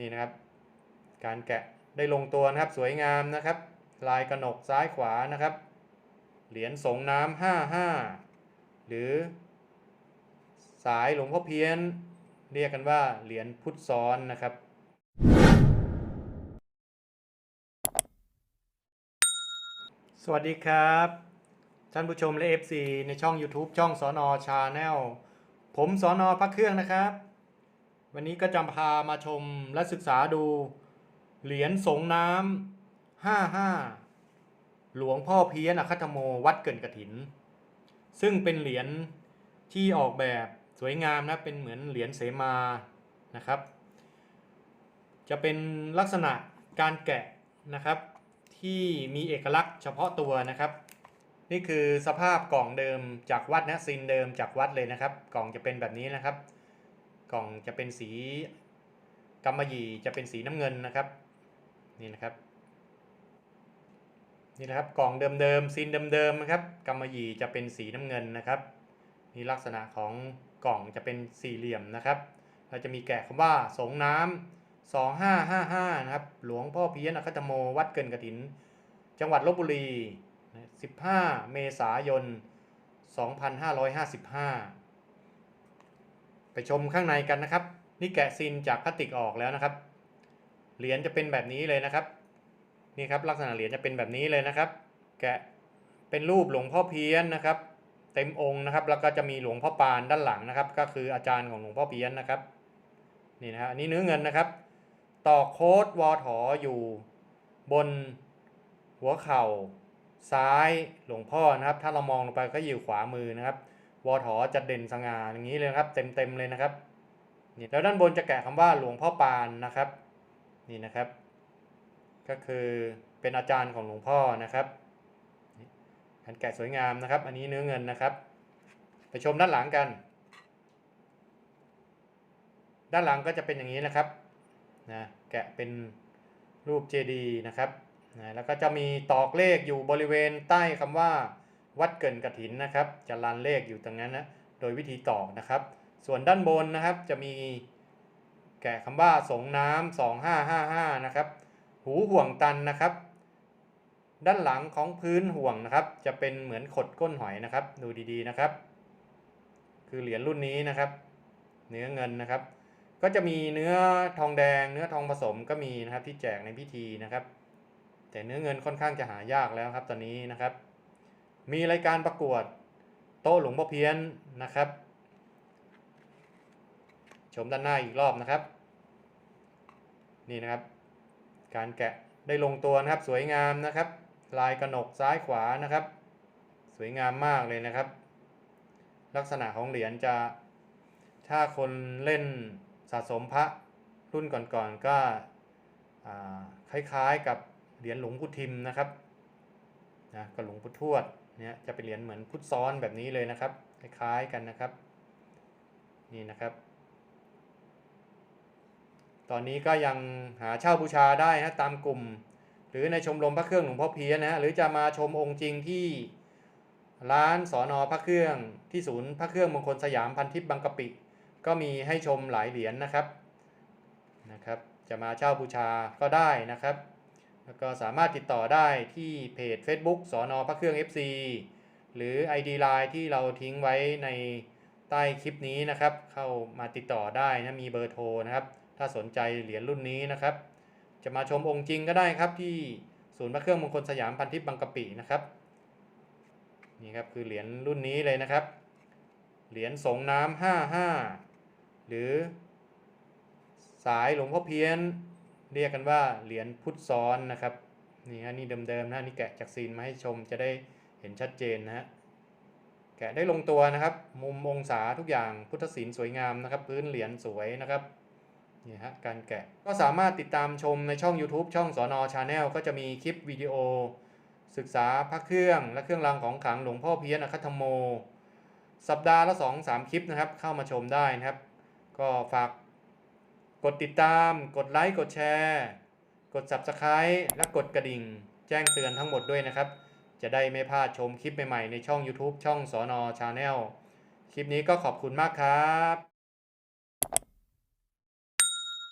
นี่นะครับ การแกะได้ลงตัวนะครับสวยงามนะครับ ลายกระหนกซ้ายขวานะครับ เหรียญสงน้ำห้าห้าหรือ สายหลวงพ่อเพี้ยน เรียกกันว่าเหรียญพุทธซ้อนนะครับสวัสดีครับ ท่านผู้ชมและ FC ในช่อง YouTube ช่องสอนอชาแนลผมสอนอพักเครื่องนะครับ วันนี้ก็จะพามาชมและศึกษาดู เหรียญสงน้ำห้าห้าหลวงพ่อเพี้ยนอคัตโมวัดเกินกระถิน ซึ่งเป็นเหรียญที่ออกแบบสวยงามนะเป็นเหมือนเหรียญเสมานะครับ จะเป็นลักษณะการแกะนะครับ ที่มีเอกลักษณ์เฉพาะตัวนะครับ นี่คือสภาพกล่องเดิมจากวัดนะซินเดิมจากวัดเลยนะครับ กล่องจะเป็นแบบนี้นะครับ กล่องจะเป็นสีกำมะหยี่จะเป็นสีน้ำเงินนะครับ นี่นะครับนี่นะครับกล่องเดิมๆซินเดิมๆนะครับกำมะหยี่จะเป็นสีน้ำเงินนะครับนี่ลักษณะของกล่องจะเป็นสี่เหลี่ยมนะครับ เราจะมีแกะคำว่าสงน้ำ2555นะครับ หลวงพ่อเพี้ยนอคตโมวัดเกินกระถิน จังหวัดลบบุรี 15 เมษายน 2555 ไปชมข้างในกันนะครับ นี่แกะซินจากพลาสติกออกแล้วนะครับ เหรียญจะเป็นแบบนี้เลยนะครับ นี่ครับลักษณะเหรียญจะเป็นแบบนี้เลยนะครับ แกะเป็นรูปหลวงพ่อเพี้ยนนะครับ เต็มองค์นะครับ แล้วก็จะมีหลวงพ่อปานด้านหลังนะครับ ก็คืออาจารย์ของหลวงพ่อเพี้ยนนะครับนี่นะฮะอันนี้เนื้อเงินนะครับ ต่อโค้ดวอถออยู่บนหัวเข่าซ้ายหลวงพ่อนะครับ ถ้าเรามองลงไปก็อยู่ขวามือนะครับ วอถอจะเด่นสง่าอย่างนี้เลยนะครับ เต็มๆเลยนะครับนี่แล้วด้านบนจะแกะคำว่าหลวงพ่อปานนะครับ นี่นะครับ ก็คือเป็นอาจารย์ของหลวงพ่อนะครับการแกะสวยงามนะครับ อันนี้เนื้อเงินนะครับ ไปชมด้านหลังกัน ด้านหลังก็จะเป็นอย่างนี้นะครับนะแกะเป็นรูปเจดีย์นะครับนะแล้วก็จะมีตอกเลขอยู่บริเวณใต้คำว่า วัดเกินกระถินนะครับ จะรันเลขอยู่ตรงนั้นนะโดยวิธีตอกนะครับ ส่วนด้านบนนะครับจะมีแกะคำว่าสงน้ำ2555นะครับหูห่วงตันนะครับ ด้านหลังของพื้นห่วงนะครับ จะเป็นเหมือนขดก้นหอยนะครับ ดูดีๆนะครับ คือเหรียญรุ่นนี้นะครับ เนื้อเงินนะครับ ก็จะมีเนื้อทองแดง เนื้อทองผสมก็มีนะครับที่แจกในพิธีนะครับ แต่เนื้อเงินค่อนข้างจะหายากแล้วครับตอนนี้นะครับ มีรายการประกวดโต๊ะหลวงพ่อเพี้ยนนะครับ ชมด้านหน้าอีกรอบนะครับ นี่นะครับ การแกะได้ลงตัวนะครับ สวยงามนะครับ ลายกระหนกซ้ายขวานะครับ สวยงามมากเลยนะครับ ลักษณะของเหรียญจะถ้าคนเล่นสะสมพระรุ่นก่อนๆก็คล้ายๆกับเหรียญหลวงพุทิมนะครับนะกับหลวงพุทวด เนี่ยจะเป็นเหรียญเหมือนพุทซ้อนแบบนี้เลยนะครับ คล้ายๆกันนะครับ นี่นะครับ ตอนนี้ก็ยังหาเช่าบูชาได้นะตามกลุ่ม หรือในชมรมพระเครื่องหลวงพ่อเพี้ยนนะหรือจะมาชมองค์จริงที่ร้านสอนอพระเครื่องที่ศูนย์พระเครื่องมงคลสยามพันทิพย์บางกะปิ ก็มีให้ชมหลายเหรียญนะครับนะครับ จะมาเช่าบูชาก็ได้นะครับ แล้วก็สามารถติดต่อได้ที่เพจ Facebook สอนอพระเครื่อง FC หรือ ID Line ที่เราทิ้งไว้ในใต้คลิปนี้นะครับ เข้ามาติดต่อได้นะมีเบอร์โทรนะครับ ถ้าสนใจเหรียญรุ่นนี้นะครับ จะมาชมองค์จริงก็ได้ครับที่ศูนย์พระเครื่องมงคลสยามพันทิพย์บางกะปินะครับนี่ครับคือเหรียญรุ่นนี้เลยนะครับ เหรียญสงน้ำห้าห้าหรือสายหลวงพ่อเพี้ยน เรียกกันว่าเหรียญพุทธซ้อนนะครับนี่ฮะนี่เดิมๆนะนี่แกะจากซีนมาให้ชมจะได้เห็นชัดเจนนะฮะแกะได้ลงตัวนะครับ มุมองศาทุกอย่างพุทธศิลป์สวยงามนะครับ พื้นเหรียญสวยนะครับนี่ฮะการแกะก็สามารถติดตามชมในช่อง YouTube ช่องสอนอชาแนลก็จะมีคลิปวิดีโอ ศึกษาพระเครื่องและเครื่องรางของขลังหลวงพ่อเพี้ยนอคัตโม สัปดาห์ละ 2 3 คลิปนะครับ เข้ามาชมได้นะครับ ก็ฝาก กดติดตาม กดไลค์ กดแชร์ กด Subscribe และกดกระดิ่ง แจ้งเตือนทั้งหมดด้วยนะครับ จะได้ไม่พลาดชมคลิปใหม่ๆ ในช่อง YouTube ช่องสอนอชาแนลคลิปนี้ก็ขอบคุณมากครับ